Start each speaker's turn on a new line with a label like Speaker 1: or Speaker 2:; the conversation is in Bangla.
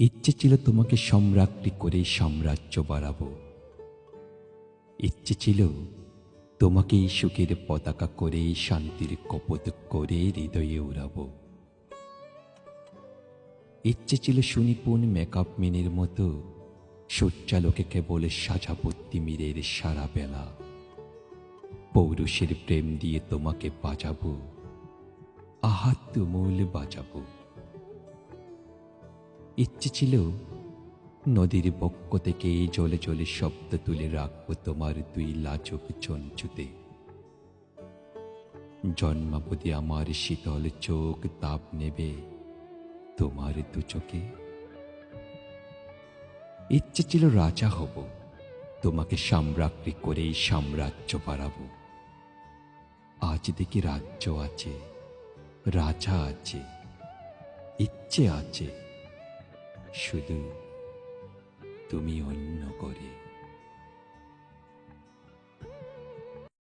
Speaker 1: ইচ্ছে ছিল তোমাকে সম্রাজ্ঞী করে সাম্রাজ্য বাড়াবো। ইচ্ছে ছিল তোমাকে সুখের পতাকা করে শান্তির কপত করে হৃদয়ে উড়াবো। ইচ্ছে ছিল সুনিপুণ মেকআপ মেনের মতো সূর্যালোকে কেবল সাজাপত্তি তিমিরের সারা বেলা। পৌরুষের প্রেম দিয়ে তোমাকে বাজাবো আহা তুমুল বাজাবো। ইচ্ছে ছিল নদীর বক্ষ থেকে জলে জলে শব্দ তুলে রাখব তোমার দুই লাজক চঞ্চুতে। জন্মাবধি আমার শীতল চোখ তাপ নেবে তোমার দু চোখে। ইচ্ছে ছিল রাজা হব, তোমাকে সাম্রাজ্ঞী করেই সাম্রাজ্য বাড়াবো। আজ দেখি রাজ্য আছে, রাজা আছে, ইচ্ছে আছে। শুধু তুমি অন্য করে।